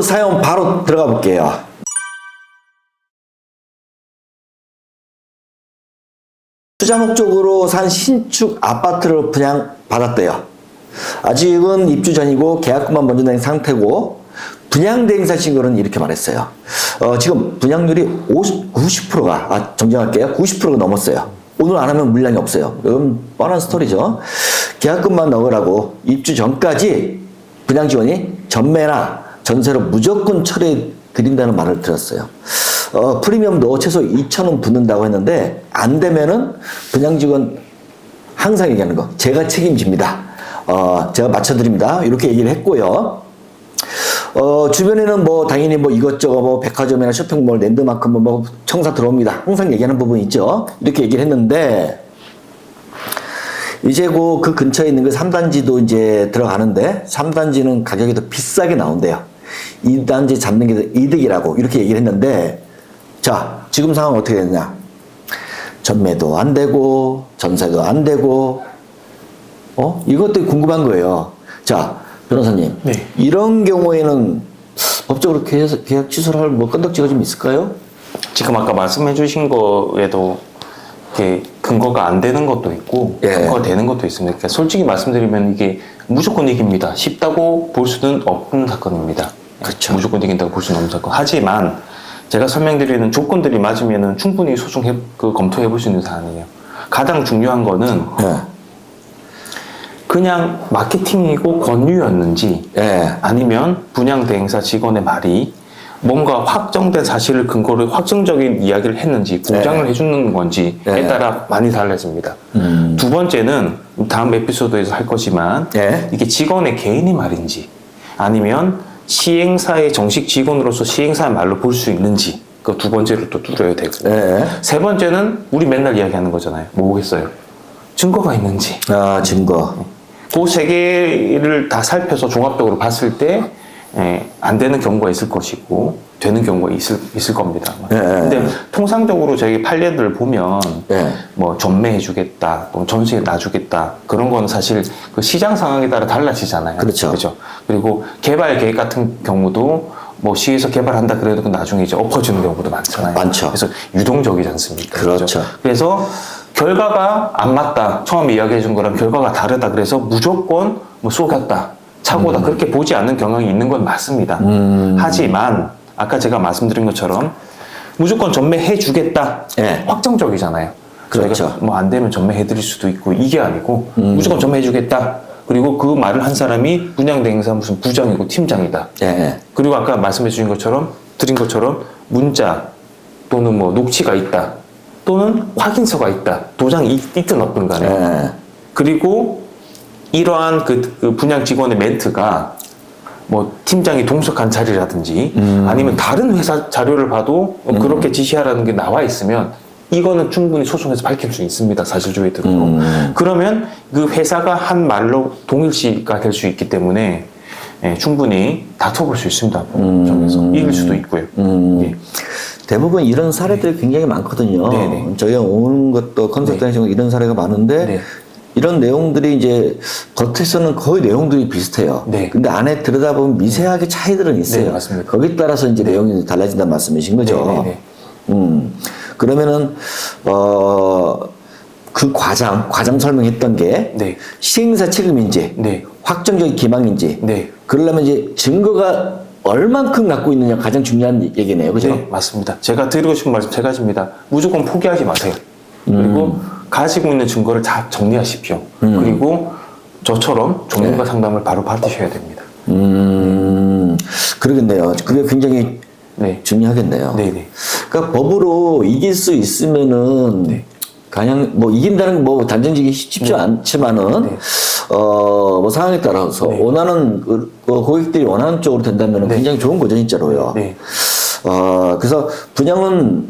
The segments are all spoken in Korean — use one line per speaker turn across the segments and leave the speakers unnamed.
오늘 사연 바로 들어가 볼게요. 투자 목적으로 산 신축 아파트를 분양 받았대요. 아직은 입주 전이고 계약금만 먼저 낸 상태고 분양 대행사 신고는 이렇게 말했어요. 어, 지금 분양률이 50, 90%가 아, 정정할게요. 90%가 넘었어요. 오늘 안 하면 물량이 없어요. 이건 뻔한 스토리죠. 계약금만 넣으라고 입주 전까지 분양 지원이 전매나 전세로 무조건 처리해 드린다는 말을 들었어요. 어, 프리미엄도 최소 2,000원 붙는다고 했는데 안 되면은 분양 지원 항상 얘기하는 거 제가 책임집니다. 어, 제가 맞춰드립니다. 이렇게 얘기를 했고요. 어, 주변에는 뭐 당연히 뭐 이것저것 뭐 백화점이나 쇼핑몰, 랜드마크 뭐, 뭐 청사 들어옵니다. 항상 얘기하는 부분이 있죠. 이렇게 얘기를 했는데 이제 그, 그 근처에 있는 그 3단지도 이제 들어가는데 3단지는 가격이 더 비싸게 나온대요. 2단지 잡는 게더 이득이라고 이렇게 얘기를 했는데 자, 지금 상황 어떻게 됐냐? 전매도 안 되고 전세도 안 되고 어? 이것도 궁금한 거예요. 자, 변호사님.
네.
이런 경우에는 법적으로 계약, 계약 취소를 할뭐 건덕지가 좀 있을까요?
지금 아까 말씀해 주신 거에도 이게 근거가 안 되는 것도 있고
예.
근거가 되는 것도 있습니다. 그러니까 솔직히 말씀드리면 이게 무조건 이깁니다. 쉽다고 볼 수는 없는 사건입니다.
그쵸.
무조건 이긴다고 볼 수는 없는 사건. 하지만 제가 설명드리는 조건들이 맞으면은 충분히 소송해 그 검토해 볼 수 있는 사안이에요. 가장 중요한 거는
예.
그냥 마케팅이고 권유였는지
예.
아니면 분양 대행사 직원의 말이 뭔가 확정된 사실을 근거로 확정적인 이야기를 했는지 보장을 해주는 건지에
네.
따라 많이 달라집니다.
음.
두 번째는 다음 에피소드에서 할 거지만
네.
이게 직원의 개인의 말인지 아니면 시행사의 정식 직원으로서 시행사의 말로 볼 수 있는지 그 두 번째로 또 뚜려야 되고
예.
세 번째는 우리 맨날 이야기하는 거잖아요. 뭐겠어요? 증거가 있는지
아, 증거.
그 세 개를 다 살펴서 종합적으로 봤을 때, 예, 안 되는 경우가 있을 것이고, 되는 경우가 있을, 있을 겁니다.
예, 예.
근데 통상적으로 저희 판례들을 보면,
예.
뭐, 전매해 주겠다, 또 전세 놔주겠다, 그런 건 사실 그 시장 상황에 따라 달라지잖아요.
그렇죠.
그죠? 그리고 개발 계획 같은 경우도 뭐 시에서 개발한다 그래도 그 나중에 이제 엎어지는 경우도 많잖아요.
많죠.
그래서 유동적이지 않습니까?
그렇죠.
그죠? 그래서 결과가 안 맞다. 처음 이야기해 준 거랑 결과가 다르다. 그래서 무조건 뭐 속였다. 착오다. 그렇게 보지 않는 경향이 있는 건 맞습니다.
음.
하지만 아까 제가 말씀드린 것처럼 무조건 전매해 주겠다.
예.
확정적이잖아요.
그렇죠.
뭐 안 되면 전매해 드릴 수도 있고 이게 아니고 무조건 전매해 주겠다. 그리고 그 말을 한 사람이 분양 대행사 무슨 부장이고 팀장이다.
예, 예.
그리고 아까 말씀해 주신 것처럼 드린 것처럼 문자 또는 뭐 녹취가 있다 또는 확인서가 있다 도장이 있- 있든 없든 간에
예.
그리고 이러한 그, 그 분양 직원의 멘트가 뭐 팀장이 동석한 자리라든지 아니면 다른 회사 자료를 봐도 어, 그렇게 지시하라는 게 나와 있으면 이거는 충분히 소송에서 밝힐 수 있습니다 사실조회들로
음.
그러면 그 회사가 한 말로 동일시가 될 수 있기 때문에 예, 충분히 다퉈볼 수 있습니다 점에서 이길 수도 있고요
음.
예.
대부분 이런 사례들이 굉장히 많거든요.
네네.
저희가 오는 것도 컨설팅 하시고 이런 사례가 많은데
네.
이런 내용들이 이제 겉에서는 거의 내용들이 비슷해요.
네.
근데 안에 들여다보면 미세하게 차이들은 있어요.
네, 맞습니다.
거기에 따라서 이제 내용이 달라진다는 말씀이신 거죠.
네, 네, 네.
음. 그러면은 어. 그 과장, 과장 설명했던 게
네.
시행사 책임인지
네.
확정적인 기망인지
네.
그러려면 이제 증거가 얼만큼 갖고 있느냐 가장 중요한 얘기네요. 그죠?
네, 맞습니다. 제가 드리고 싶은 말씀 세 가지입니다. 무조건 포기하지 마세요. 그리고 가지고 있는 증거를 다 정리하십시오. 그리고 저처럼 전문가 상담을 바로 받으셔야 됩니다.
음, 그러겠네요. 그게 굉장히
네.
중요하겠네요.
네, 네.
그러니까 법으로 이길 수 있으면은 가냥 뭐 이긴다는 뭐 단정지기 쉽지 않지만은
네.
어뭐 상황에 따라서
네.
원하는 그, 그 고객들이 원하는 쪽으로 된다면 은
네.
굉장히 좋은 거죠 진짜로요.
네.
어 그래서 분양은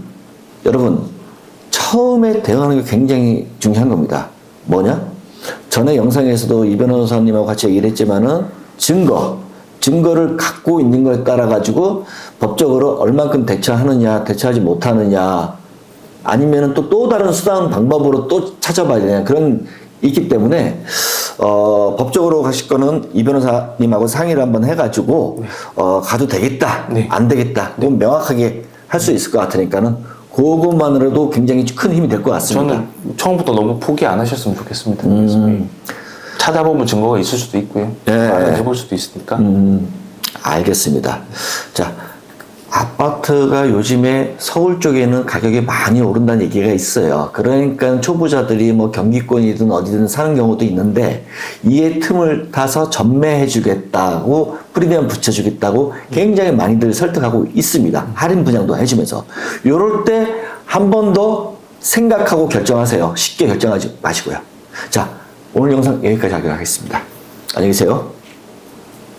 여러분 처음에 대응하는 게 굉장히 중요한 겁니다. 뭐냐? 전에 영상에서도 이 변호사님하고 같이 얘기를 했지만은 증거, 증거를 갖고 있는 거에 따라 가지고 법적으로 얼만큼 대처하느냐, 대처하지 못하느냐, 아니면은 또 또 다른 수단 방법으로 또 찾아봐야 되냐 그런 있기 때문에 어, 법적으로 가실 거는 이 변호사님하고 상의를 한번 해가지고 어, 가도 되겠다,
네.
안 되겠다, 그건 명확하게 할 수 있을 것 같으니까는 그것만으로도 굉장히 큰 힘이 될 것 같습니다.
저는 처음부터 너무 포기 안 하셨으면 좋겠습니다.
음.
찾아보면 증거가 있을 수도 있고요.
예.
해볼 수도 있으니까.
음, 알겠습니다. 자, 아파트가 요즘에 서울 쪽에는 가격이 많이 오른다는 얘기가 있어요. 그러니까 초보자들이 뭐 경기권이든 어디든 사는 경우도 있는데 이에 틈을 타서 전매해 주겠다고 프리미엄 붙여주겠다고 굉장히 많이들 설득하고 있습니다. 할인 분양도 해주면서. 요럴 때 한 번 더 생각하고 결정하세요. 쉽게 결정하지 마시고요. 자, 오늘 영상 여기까지 하도록 하겠습니다. 안녕히 계세요.